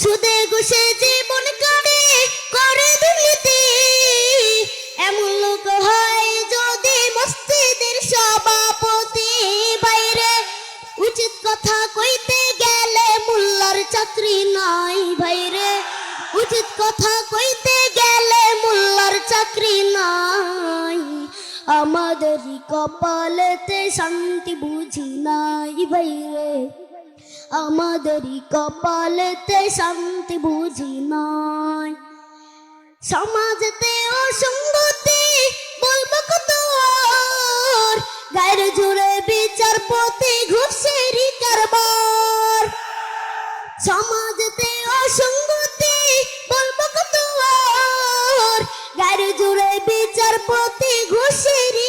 সুদে ঘুষে জীবন কাটে করে দুর্নীতি এমন লোক হয় যদি মসজিদের সভাপতি বাইরে। উচিত কথা কইতে গেলে মোল্লার চাকরি নাই ভাইরে উচিত কথা কইতে গেলে মোল্লার চাকরি নাই। আমাদেরই কপালেতে শান্তি বুঝি নাই ভাইরে আমাদেরই কপালেতে শান্তি বুঝি নাই। সমাজতে অসঙ্গতি বলব কত গায়ের জুড়ে বিচারপতি ঘুষেরই কারবার। সমাজতে অসঙ্গতি বলব কত গায়ের জুড়ে বিচারপতি ঘুষেরই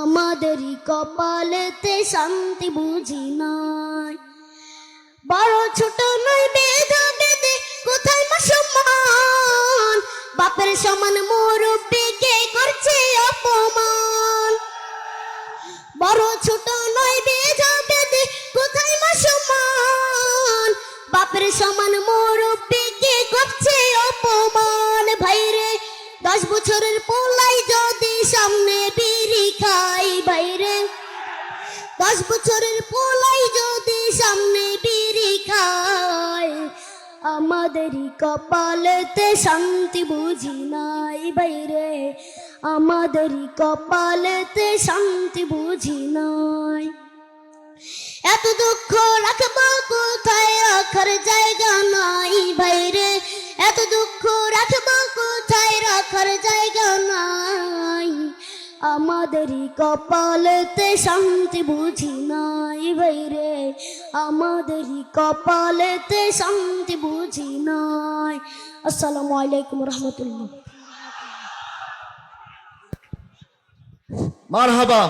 আমাদেরই কপালেতে শান্তি বুঝি নাই। বড় ছোট নয় বেদা বেদে কোথায় মা সম্মান? বাপের সমান মুরব্বীকে করছে অপমান। বড় ছোট নয় বেদা বেদে কোথায় মা সম্মান? বাপের সমান মুরব্বীকে দশ বছরের পোলাই যদি সামনে বিড়ি খায় আমাদেরই কপালেতে শান্তি বুঝি নাই বাইরে। আমাদেরই কপালেতে শান্তি বুঝি নাই। এত দুঃখ রাখব কোথায়? রাখার জায়গা নাই ভাইরে এত দুঃখ রাখব কোথায়? রাখার জায়গা নাই। আমাদেরই কপালেতে শান্তি বুঝি নাই ভাইরে আমাদেরই কপালেতে শান্তি বুঝি নাই। আসসালামু আলাইকুম রহমতুল্লাহ। মারহাবা।